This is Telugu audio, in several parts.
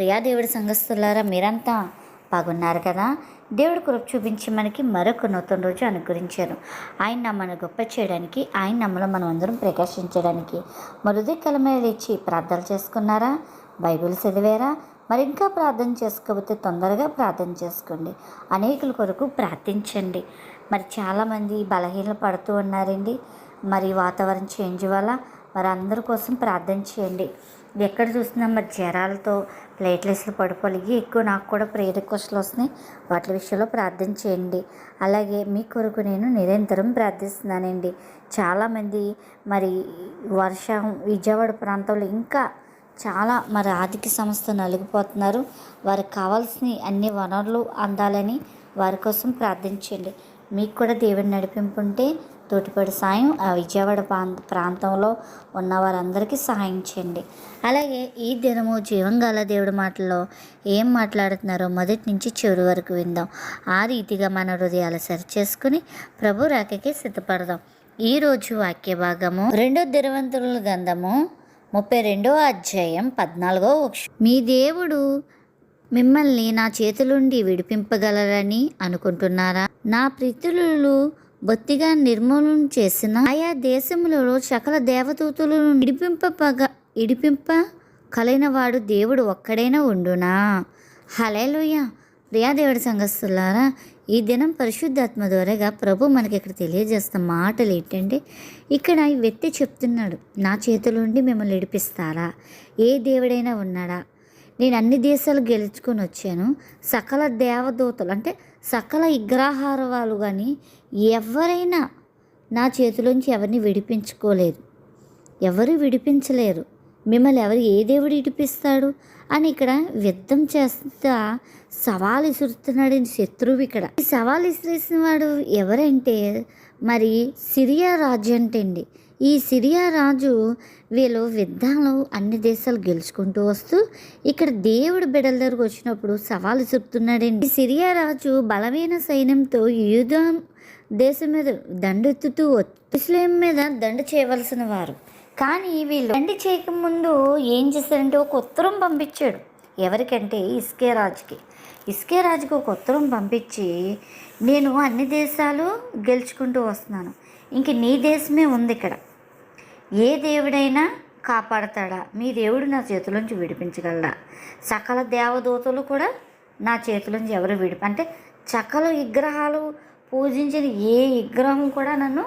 ప్రియా దేవుడి సంఘస్థులారా మీరంతా బాగున్నారు కదా? దేవుడు కృప చూపించి మనకి మరొక నూతన రోజు అనుగ్రహించారు. ఆయన నమ్మను గొప్ప చేయడానికి ఆయన నమ్మలో మనం అందరం ప్రకాశించడానికి. మరుది కలమే లేచి ప్రార్థనలు చేసుకున్నారా? బైబిల్ చదివారా? మరి ఇంకా ప్రార్థన చేసుకోకపోతే తొందరగా ప్రార్థన చేసుకోండి. అనేకుల కొరకు ప్రార్థించండి. మరి చాలామంది బలహీనలు పడుతూ ఉన్నారండి. మరి వాతావరణం చేంజ్ వల్ల మరి అందరి కోసం ప్రార్థన చేయండి. ఎక్కడ చూసినా మరి జ్వరాలతో ప్లేట్లెస్లు పడిపోలిగి ఎక్కువ నాకు కూడా ప్రేయర్ రిక్వెస్ట్లు వస్తున్నాయి. వాటి విషయంలో ప్రార్థన చేయండి. అలాగే మీ కొరకు నేను నిరంతరం ప్రార్థిస్తున్నానండి. చాలామంది మరి వర్షం విజయవాడ ప్రాంతంలో ఇంకా చాలా మరి ఆర్థిక సంస్థ నలిగిపోతున్నారు. వారికి కావాల్సిన అన్ని వనరులు అందాలని వారి కోసం ప్రార్థించండి మీకు కూడా దేవుని నడిపింపు ఉంటే తోటిపడి సాయం ఆ విజయవాడ ప్రాంతంలో ఉన్న వారందరికీ సహాయం చేయండి. అలాగే ఈ దినము జీవంగాల దేవుడి మాటల్లో ఏం మాట్లాడుతున్నారో మొదటి నుంచి చివరి వరకు విందాం. ఆ రీతిగా మన హృదయాలు సరిచేసుకుని ప్రభు రాకకి సిద్ధపడదాం. ఈరోజు వాక్య భాగము రెండో దినవంతుల గంధము ముప్పై రెండవ అధ్యాయం పద్నాలుగో మీ దేవుడు మిమ్మల్ని నా చేతులుండి విడిపింపగలరని అనుకుంటున్నారా? నా ప్రీతులు బొత్తిగా నిర్మూలన చేసిన ఆయా దేశములలో సకల దేవదూతులను ఇడిపింపగా ఇడిపింప కలిగిన వాడు దేవుడు ఒక్కడైనా ఉండునా? హలేలుయ ప్రియాదేవుడి సంఘస్థులారా ఈ దినం పరిశుద్ధాత్మ ద్వారాగా ప్రభు మనకి ఇక్కడ తెలియజేస్తున్న మాటలు ఏంటంటే ఇక్కడ ఈ వ్యక్తి చెప్తున్నాడు నా చేతులుండి మిమ్మల్ని ఇడిపిస్తారా ఏ దేవుడైనా ఉన్నాడా? నేను అన్ని దేశాలు గెలుచుకొని వచ్చాను సకల దేవదూతలు అంటే సకల విగ్రహారవాలు కానీ ఎవరైనా నా చేతిలోంచి ఎవరిని విడిపించుకోలేదు. ఎవరు విడిపించలేరు. మిమ్మల్ని ఎవరు ఏ దేవుడు విడిపిస్తాడు అని ఇక్కడ యుద్ధం చేస్తా సవాలు ఇసురుతున్నాడు శత్రువు ఇక్కడ. ఈ సవాలు ఇసిరేసిన వాడు ఎవరంటే మరి సిరియా రాజు అంటండి. ఈ సిరియా రాజు వీళ్ళు యుద్ధాలు అన్ని దేశాలు గెలుచుకుంటూ వస్తూ ఇక్కడ దేవుడు బిడల దగ్గరకు వచ్చినప్పుడు సవాలు చెప్తున్నాడండి సిరియా రాజు బలమైన సైన్యంతో యుద్ధం దేశం మీద దండెత్తుతూ ఇస్లాం మీద దండ చేయవలసిన వారు. కానీ వీళ్ళు దండి చేయకముందు ఏం చేశారంటే ఒక ఉత్తరం పంపించాడు. ఎవరికంటే? ఇస్కే రాజుకి. ఇస్కే రాజుకి ఒక ఉత్తరం పంపించి నేను అన్ని దేశాలు గెలుచుకుంటూ వస్తున్నాను. ఇంక నీ దేశమే ఉంది ఇక్కడ. ఏ దేవుడైనా కాపాడతాడా? మీ దేవుడు నా చేతిలోంచి విడిపించగలడా? సకల దేవదూతలు కూడా నా చేతిలోంచి ఎవరు విడిపి అంటే సకల విగ్రహాలు పూజించిన ఏ విగ్రహం కూడా నన్ను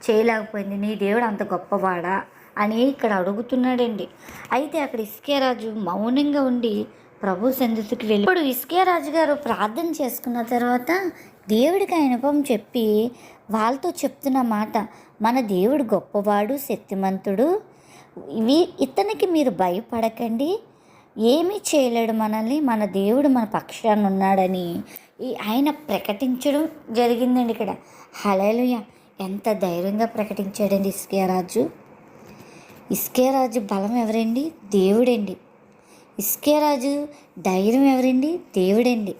చేయలేకపోయింది. నీ దేవుడు అంత గొప్పవాడా? అని ఇక్కడ అడుగుతున్నాడండి. అయితే అక్కడ ఇస్కే రాజు మౌనంగా ఉండి ప్రభు సన్నిధికి వెళ్ళి ఇప్పుడు ఇస్కే రాజు గారు ప్రార్థన చేసుకున్న తర్వాత దేవుడికి అనుభవం చెప్పి వాళ్ళతో చెప్తున్న మాట మన దేవుడు గొప్పవాడు శక్తిమంతుడు ఇవి ఇతనికి మీరు భయపడకండి. ఏమీ చేయలేడు మనల్ని మన దేవుడు మన పక్షాన్ని ఉన్నాడని ఈ ఆయన ప్రకటించడం జరిగిందండి ఇక్కడ. హలేలుయ ఎంత ధైర్యంగా ప్రకటించాడండి ఇస్కే రాజు ఇస్కే రాజు బలం ఎవరండి? దేవుడండి. ఇస్కే రాజు ధైర్యం ఎవరండి? దేవుడండి.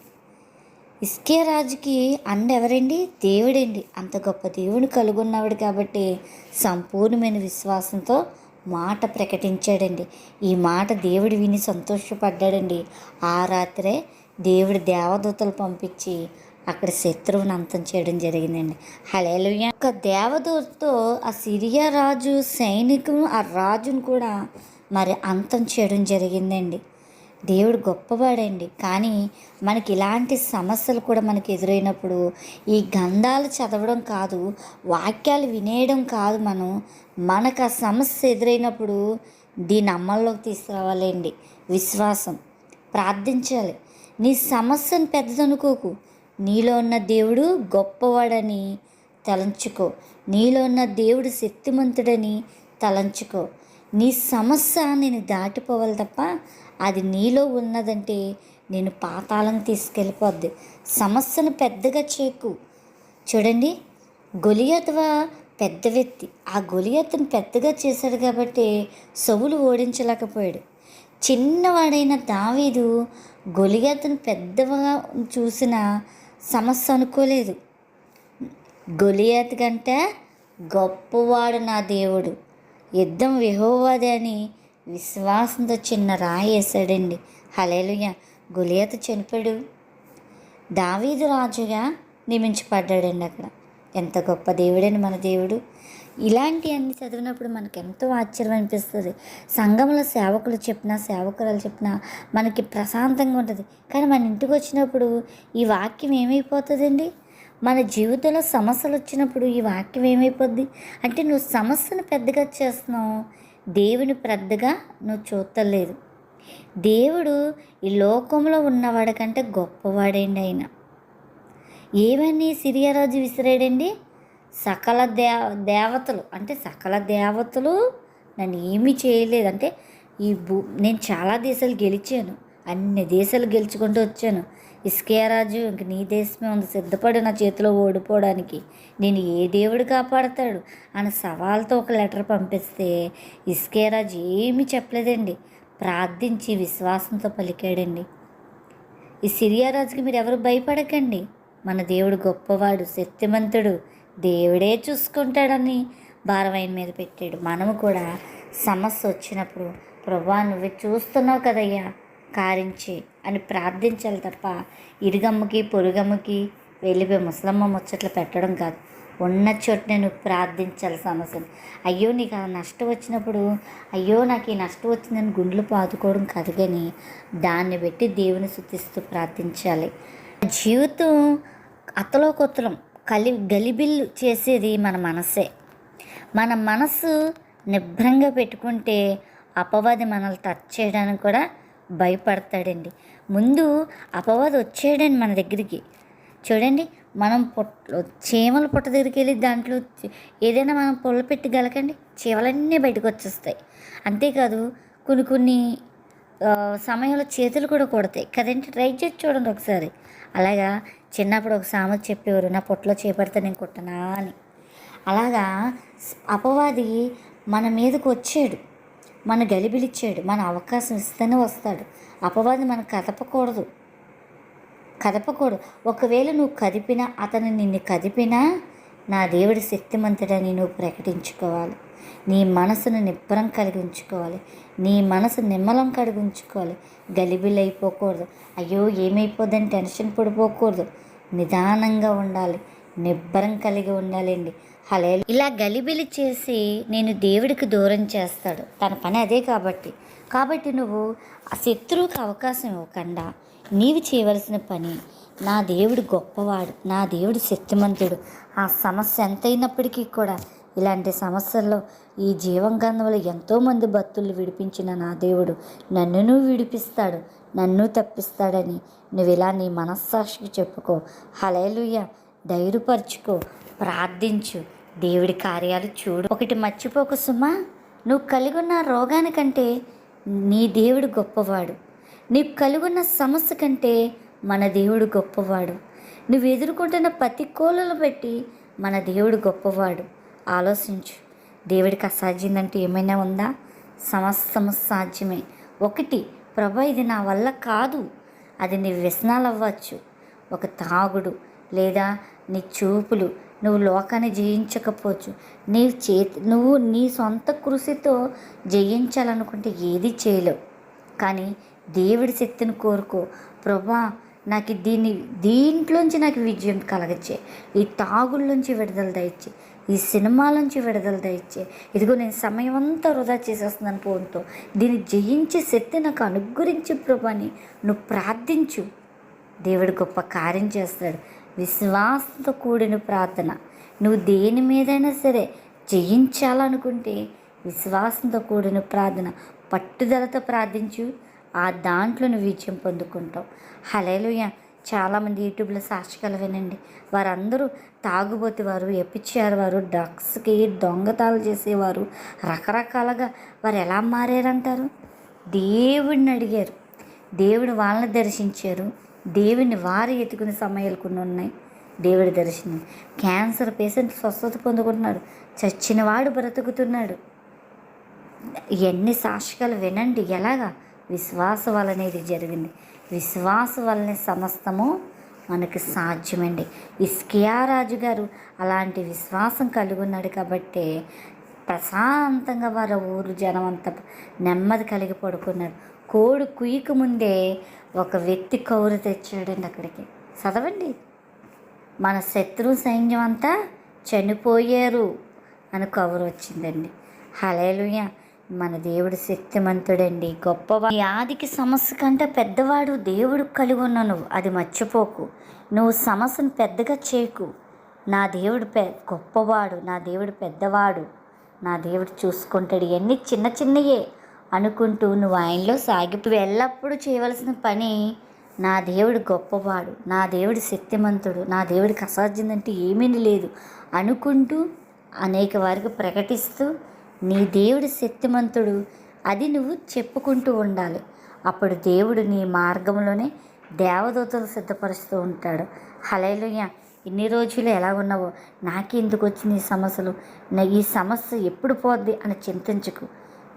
ఇస్కే రాజుకి అండ ఎవరండి? దేవుడండి. అంత గొప్ప దేవుని కలుగున్నవాడు కాబట్టి సంపూర్ణమైన విశ్వాసంతో మాట ప్రకటించాడండి. ఈ మాట దేవుడు విని సంతోషపడ్డాడండి. ఆ రాత్రే దేవుడు దేవదూతలు పంపించి అక్కడ శత్రువుని అంతం చేయడం జరిగిందండి. హలేలుయ ఒక దేవదూతతో ఆ సిరియా రాజు సైనికులు ఆ రాజును కూడా మరి అంతం చేయడం జరిగిందండి. దేవుడు గొప్పవాడండి. కానీ మనకి ఇలాంటి సమస్యలు కూడా మనకి ఎదురైనప్పుడు ఈ గంధాలు చదవడం కాదు వాక్యాలు వినేయడం కాదు మనం. మనకు ఆ సమస్య ఎదురైనప్పుడు దీన్ని అమల్లోకి తీసుకురావాలండి. విశ్వాసం. ప్రార్థించాలి. నీ సమస్యను పెద్దదనుకోకు. నీలో ఉన్న దేవుడు గొప్పవాడని తలంచుకో. నీలో ఉన్న దేవుడు శక్తిమంతుడని తలంచుకో. నీ సమస్య నేను దాటిపోవాలి తప్ప అది నీలో ఉన్నదంటే నేను పాతాలను తీసుకెళ్ళిపోద్ది. సమస్యను పెద్దగా చేకు చూడండి గొలియత్వ పెద్ద వ్యక్తి. ఆ గొలియత్తును పెద్దగా చేశాడు కాబట్టి సవులు ఓడించలేకపోయాడు. చిన్నవాడైన దావీదు గొలియత్తును పెద్దగా చూసిన సమస్య అనుకోలేదు. గొలియాత్ కంటే గొప్పవాడు నా దేవుడు. యుద్ధం విహోవాది అని విశ్వాసంతో చిన్న రాయి వేసాడండి హలేలుయ గొలియాత్ చనిపోయాడు. దావీదు రాజుగా నియమించబడ్డాడండి అక్కడ. ఎంత గొప్ప దేవుడని మన దేవుడు. ఇలాంటివన్నీ చదివినప్పుడు మనకు ఎంతో ఆశ్చర్యం అనిపిస్తుంది. సంఘంలో సేవకులు చెప్పినా సేవకురాలు చెప్పినా మనకి ప్రశాంతంగా ఉంటుంది. కానీ మన ఇంటికి వచ్చినప్పుడు ఈ వాక్యం ఏమైపోతుందండి? మన జీవితంలో సమస్యలు వచ్చినప్పుడు ఈ వాక్యం ఏమైపోద్ది? అంటే నువ్వు సమస్యను పెద్దగా చేస్తున్నావు దేవుని పెద్దగా నువ్వు చూడలేదు దేవుడు ఈ లోకంలో ఉన్నవాడి కంటే గొప్పవాడండి ఆయన. ఏమని సిరియారాజు విసిరాడండి? సకల దే దేవతలు అంటే సకల దేవతలు నన్ను ఏమీ చేయలేదు. అంటే ఈ భూ నేను చాలా దేశాలు గెలిచాను. అన్ని దేశాలు గెలుచుకుంటూ వచ్చాను. ఇస్కేరాజు ఇంక నీ దేశమే ఉంది. సిద్ధపడి నా చేతిలో ఓడిపోవడానికి నేను ఏ దేవుడు కాపాడతాడు? అని సవాల్తో ఒక లెటర్ పంపిస్తే ఇస్కేరాజు ఏమీ చెప్పలేదండి. ప్రార్థించి విశ్వాసంతో పలికాడండి. ఈ సిరియారాజుకి మీరు ఎవరు భయపడకండి. మన దేవుడు గొప్పవాడు శక్తిమంతుడు. దేవుడే చూసుకుంటాడని భారమైన మీద పెట్టాడు. మనము కూడా సమస్య వచ్చినప్పుడు ప్రభా నువ్వు చూస్తున్నావు కదయ్యా కారించి అని ప్రార్థించాలి తప్ప ఇరుగమ్మకి పొరుగమ్మకి వెళ్ళిపోయి ముసలమ్మ ముచ్చట్లు పెట్టడం కాదు. ఉన్న చోటనే నువ్వు ప్రార్థించాలి సమస్యను. అయ్యో నీకు ఆ నష్టం వచ్చినప్పుడు అయ్యో నాకు ఈ నష్టం వచ్చిందని గుండెలు పాదుకోవడం కాదు కానీ దాన్ని పెట్టి దేవుని శుద్ధిస్తూ ప్రార్థించాలి. జీవితం అతలో కొత్తలం కలి గలిబిల్లు చేసేది మన మనసే. మన మనసు నిభ్రంగా పెట్టుకుంటే అపవాది మనల్ని టచ్ చేయడానికి కూడా భయపడతాడండి. ముందు అపవాది వచ్చేయడండి మన దగ్గరికి. చూడండి మనం పొట్ల చీమల పుట్ట దగ్గరికి వెళ్ళి దాంట్లో ఏదైనా మనం పొల్ల పెట్టి గలకండి చీమలన్నీ బయటకు వచ్చేస్తాయి. అంతేకాదు కొన్ని కొన్ని సమయంలో చేతులు కూడా కొడతాయి. కదండి ట్రై చేసి చూడండి ఒకసారి. అలాగా చిన్నప్పుడు ఒక సామెత చెప్పేవారు నా పొట్టలో చేపడితే నేను కుట్టనా అని. అలాగా అపవాది మన మీదకు వచ్చాడు మన గలిబిలిచ్చాడు మన అవకాశం ఇస్తేనే వస్తాడు. అపవాది మనం కదపకూడదు కదపకూడదు. ఒకవేళ నువ్వు కదిపినా అతను నిన్ను కదిపినా నా దేవుడి శక్తిమంతుడని నువ్వు ప్రకటించుకోవాలి. నీ మనసును నిబ్బరం కలిగి ఉంచుకోవాలి నీ మనసు నిమ్మలం కలిగి ఉంచుకోవాలి గలిబిలైపోకూడదు. అయ్యో ఏమైపోద్దని టెన్షన్ పడిపోకూడదు. నిదానంగా ఉండాలి. నిబ్బరం కలిగి ఉండాలండి. హలే ఇలా గలిబిలి చేసి నేను దేవుడికి దూరం చేస్తాడు. తన పని అదే కాబట్టి. కాబట్టి నువ్వు ఆ శత్రువుకి అవకాశం ఇవ్వకుండా నీవు చేయవలసిన పని నా దేవుడు గొప్పవాడు నా దేవుడు శక్తిమంతుడు. ఆ సమస్య ఎంతైనప్పటికీ కూడా ఇలాంటి సమస్యల్లో ఈ జీవంగంధంలో ఎంతోమంది భక్తులు విడిపించిన నా దేవుడు నన్నును విడిపిస్తాడు నన్ను తప్పిస్తాడని నువ్వు ఇలా నీ మనస్సాక్షికి చెప్పుకో. హలేలుయ్య ధైర్యపరుచుకో. ప్రార్థించు. దేవుడి కార్యాలు చూడు. ఒకటి మర్చిపోక సుమా. నువ్వు కలిగున్న రోగానికంటే నీ దేవుడు గొప్పవాడు. నీకు కలిగున్న సమస్య కంటే మన దేవుడు గొప్పవాడు. నువ్వు ఎదుర్కొంటున్న ప్రతికూలలు బట్టి మన దేవుడు గొప్పవాడు. ఆలోచించు. దేవుడికి అసాధ్యమంటే ఏమైనా ఉందా? సమస్తము సాధ్యమే. ఒకటి ప్రభా ఇది నా వల్ల కాదు. అది నీ వ్యసనాలు అవ్వచ్చు ఒక తాగుడు లేదా నీ చూపులు నువ్వు లోకాన్ని జయించకపోవచ్చు. నీ చేతి నువ్వు నీ సొంత కృషితో జయించాలనుకుంటే ఏది చేయలేవు. కానీ దేవుడి శక్తిని కోరుకో. ప్రభా నాకు దీన్ని దీంట్లోంచి నాకు విజయం కలగచ్చే. ఈ తాగుల్లోంచి విడుదల దయచ్చే ఈ సినిమాలోంచి విడుదల దయచ్చే ఇదిగో నేను సమయం అంతా వృధా చేసేస్తున్నాను ఫోన్తో. దీన్ని జయించే శక్తి నాకు అనుగ్రహించు ప్రభాని. నువ్వు ప్రార్థించు. దేవుడు గొప్ప కార్యం చేస్తాడు. విశ్వాసంతో కూడిన ప్రార్థన. నువ్వు దేని మీదైనా సరే జయించాలనుకుంటే విశ్వాసంతో కూడిన ప్రార్థన. పట్టుదలతో ప్రార్థించు. ఆ దాంట్లో నువ్వు విజయం పొందుకుంటావు. హలేలుయ చాలామంది యూట్యూబ్లో సాక్షికలు వినండి వారందరూ తాగుబోతే వారు ఎప్పిచ్చారు వారు డ్రగ్స్కి దొంగతాలు చేసేవారు రకరకాలుగా వారు ఎలా మారారంటారు? దేవుడిని అడిగారు. దేవుడు వాళ్ళని దర్శించారు. దేవుని వారు ఎత్తుకునే సమయాలు కొన్ని ఉన్నాయి. దేవుడి దర్శనం. క్యాన్సర్ పేషెంట్ స్వస్థత పొందుకుంటున్నాడు. చచ్చినవాడు బ్రతుకుతున్నాడు. ఎన్ని సాక్షికాలు వినండి ఎలాగా? విశ్వాసం వలన ఇది జరిగింది. విశ్వాసం వలన సమస్తము మనకు సాధ్యమండి. ఇస్కియా రాజు గారు అలాంటి విశ్వాసం కలిగి ఉన్నాడు కాబట్టి ప్రశాంతంగా వారి ఊరు జనం అంతా నెమ్మది కలిగి పడుకున్నారు. కోడి కుయ్యకు ముందే ఒక వ్యక్తి కౌరు తెచ్చాడండి అక్కడికి. చదవండి. మన శత్రు సైన్యం అంతా చనిపోయారు అని కబురు వచ్చిందండి. హలేలుయ మన దేవుడు శక్తిమంతుడండి గొప్పవా ఈ ఆదికి సమస్య కంటే పెద్దవాడు దేవుడు కలిగి ఉన్న నువ్వు. అది మర్చిపోకు. నువ్వు సమస్యను పెద్దగా చేయకు. నా దేవుడు పె గొప్పవాడు నా దేవుడు పెద్దవాడు. నా దేవుడు చూసుకుంటాడు. ఇవన్నీ చిన్న చిన్నయే అనుకుంటూ నువ్వు ఆయనలో సాగి వెళ్ళప్పుడు ఎల్లప్పుడూ చేయవలసిన పని నా దేవుడు గొప్పవాడు నా దేవుడు శక్తిమంతుడు నా దేవుడికి అసాధ్యమంటే ఏమీ లేదు అనుకుంటూ అనేక వారికి ప్రకటిస్తూ నీ దేవుడు శక్తిమంతుడు అది నువ్వు చెప్పుకుంటూ ఉండాలి. అప్పుడు దేవుడు నీ మార్గంలోనే దేవదూతలు సిద్ధపరుస్తూ ఉంటాడు. హలేలుయ్య ఇన్ని రోజులు ఎలా ఉన్నావో? నాకెందుకు వచ్చింది ఈ సమస్యలు? నా ఈ సమస్య ఎప్పుడు పోద్ది అని చింతించుకు.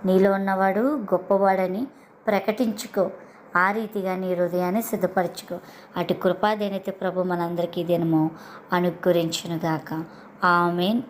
నీలో ఉన్నవాడు గొప్పవాడని ప్రకటించుకో. ఆ రీతిగా నీ హృదయాన్ని సిద్ధపరచుకో. అటు కృపాదేనైతే ప్రభు మనందరికీ దినము అనుగ్రహించునుగాక. ఆమెన్.